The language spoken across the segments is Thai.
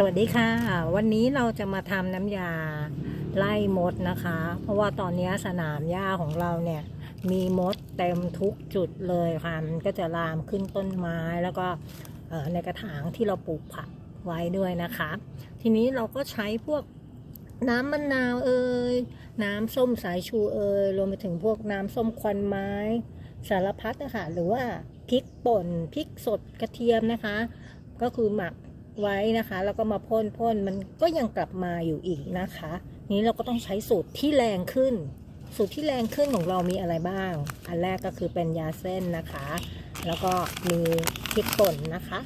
สวัสดีค่ะ วันนี้เราจะมาทำน้ำยาไล่มดนะคะ เพราะว่าตอนนี้สนามหญ้าของเราเนี่ย มีมดเต็มทุกจุดเลยค่ะมันก็จะลามขึ้นต้นไม้แล้วก็ในกระถางที่เราปลูกผักไว้ด้วยนะคะ ทีนี้เราก็ใช้พวกน้ำมะนาวเอ่ยน้ำส้มสายชูเอ่ยรวมไปถึงพวกน้ำส้มควันไม้สารพัดนะคะหรือว่าพริกป่นพริกสดกระเทียมนะคะ ก็คือหมัก ไว้นะคะ แล้วก็มาพ่นพ่นมันก็ยังกลับมาอยู่อีกนะคะ นี้เราก็ต้องใช้สูตรที่แรงขึ้น สูตรที่แรงขึ้นของเรามีอะไรบ้าง อันแรกก็คือเป็นยาเส้นนะคะ แล้วก็มีพริกป่นนะคะ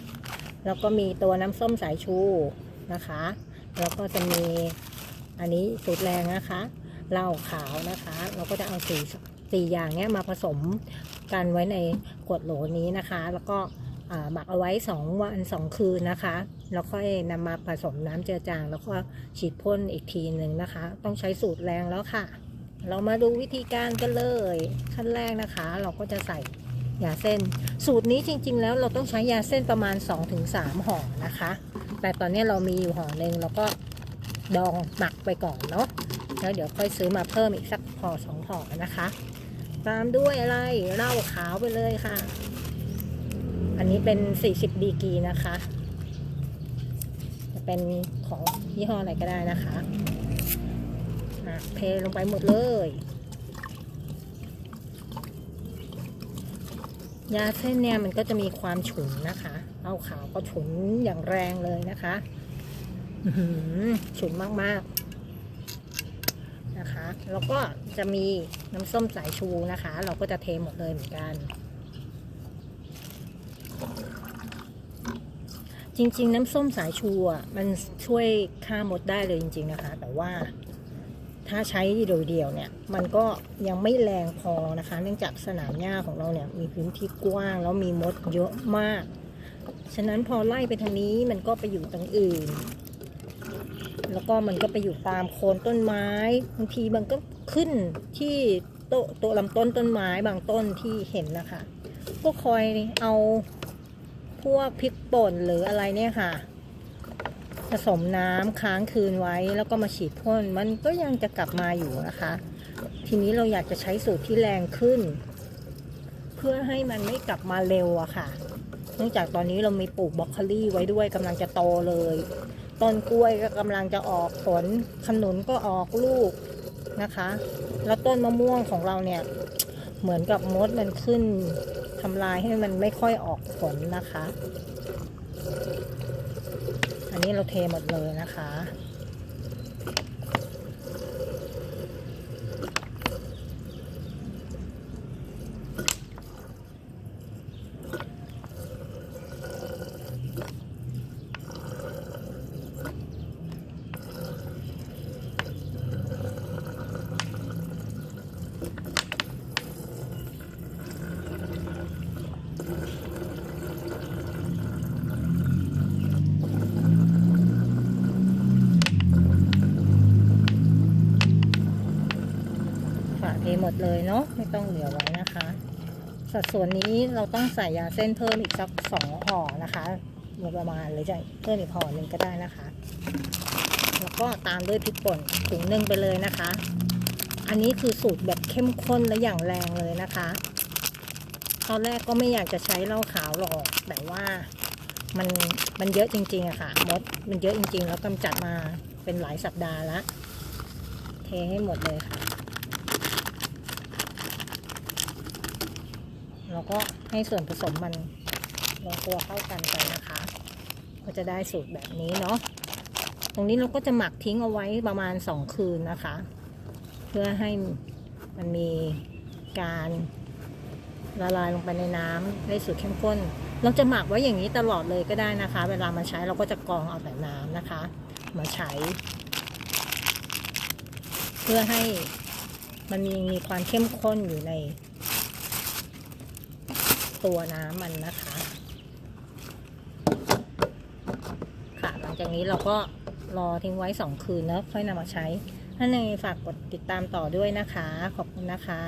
แล้วก็มีตัวน้ำส้มสายชูนะคะ แล้วก็จะมีอันนี้สูตรแรงนะคะเหล้าขาวนะคะ เราก็จะเอาสี่สี่อย่างเนี้ยมาผสมกันไว้ในขวดโหลนี้นะคะ แล้วก็ หมักเอาไว้ 2 วัน 2 คืนนะคะ แล้วค่อยนำมาผสมน้ำเจือจาง แล้วก็ฉีดพ่นอีกทีหนึ่งนะคะ ต้องใช้สูตรแรงแล้วค่ะ เรามาดูวิธีการกันเลย ขั้นแรกนะคะ เราก็จะใส่ยาเส้น สูตรนี้จริง ๆ แล้วเราต้องใช้ยาเส้นประมาณ 2-3ห่อนะคะ แต่ตอนนี้เรามีอยู่ห่อหนึ่งเราก็ดองหมักไปก่อนเนาะแล้วเดี๋ยวค่อยซื้อมาเพิ่มอีกสักห่อสองห่อนะคะ ตามด้วยอะไรเหล้าขาวไปเลยค่ะ อันนี้เป็น 40ดีกีนะคะ จะเป็นของยี่ห้ออะไรก็ได้นะคะเทลงไปหมดเลยยาเส้นเนี่ยมันก็จะมีความฉุนนะคะ เอาขาวก็ฉุนอย่างแรงเลยนะคะฉุนมากๆนะคะ แล้วก็จะมีน้ำส้มสายชูนะคะ เราก็จะเทหมดเลยเหมือนกัน จริง ๆ น้ำส้มสายชูอะมันช่วยฆ่ามดได้เลยจริง ๆนะคะ แต่ว่าถ้าใช้โดยเดียวเนี่ย มันก็ยังไม่แรงพอนะคะ เนื่องจากสนามหญ้าของเราเนี่ย มีพื้นที่กว้างแล้วมีมดเยอะมาก ฉะนั้นพอไล่ไปทางนี้มันก็ไปอยู่ตรงอื่น แล้วก็มันก็ไปอยู่ตามโคนต้นไม้บางทีมันก็ขึ้นที่โตะตัวลำต้นต้นไม้บางต้นที่เห็นนะคะ ก็คอยเอา พวกพริกป่นหรืออะไรเนี่ยค่ะ ผสมน้ำค้างคืนไว้ แล้วก็มาฉีดพ่นมันก็ยังจะกลับมาอยู่นะคะ ทีนี้เราอยากจะใช้สูตรที่แรงขึ้น เพื่อให้มันไม่กลับมาเร็วอะค่ะ เนื่องจากตอนนี้เรามีปลูกบรอกโคลี่ไว้ด้วยกำลังจะโตเลย ต้นกล้วยก็กำลังจะออกผลขนุนก็ออกลูกนะคะ แล้วต้นมะม่วงของเราเนี่ยเหมือนกับมดมันขึ้น ทำลายให้มันไม่ค่อยออกผลนะคะ อันนี้เราเทหมดเลยนะคะ ฝาเทหมดเลยเนาะไม่ต้องเหลือไว้นะคะ สัดส่วนนี้เราต้องใส่ยาเส้นเพิ่มอีกสักสองห่อนะคะโดยประมาณหรือจะเพิ่มอีกห่อหนึ่งก็ได้นะคะ แล้วก็ตามด้วยพริกป่นถุงหนึ่งไปเลยนะคะ อันนี้คือสูตรแบบเข้มข้นและอย่างแรงเลยนะคะ ตอนแรกก็ไม่อยากจะใช้เหล้าขาวหรอก แต่ว่ามันมันเยอะจริงๆอะค่ะมดมันเยอะจริง ๆ แล้วกำจัดมาเป็นหลายสัปดาห์ละ เทให้หมดเลยค่ะ แล้วก็ให้ส่วนผสมมันลงตัวเข้ากันไปนะคะ ก็จะได้สูตรแบบนี้เนาะตรงนี้เราก็จะหมักทิ้งเอาไว้ประมาณสองคืนนะคะ เพื่อให้มันมีการ ละลายลงไปในน้ำได้สูตรเข้มข้น เราจะหมักไว้อย่างนี้ตลอดเลยก็ได้นะคะ เวลามาใช้เราก็จะกรองเอาแต่น้ำนะคะ มาใช้ เพื่อให้มันมีมีความเข้มข้นอยู่ใน ตัวน้ำมันนะคะ ค่ะหลังจากนี้เราก็รอทิ้งไว้สองคืนแล้วค่อยนำมาใช้ ถ้าในฝากกดติดตามต่อด้วยนะคะ ขอบคุณนะคะ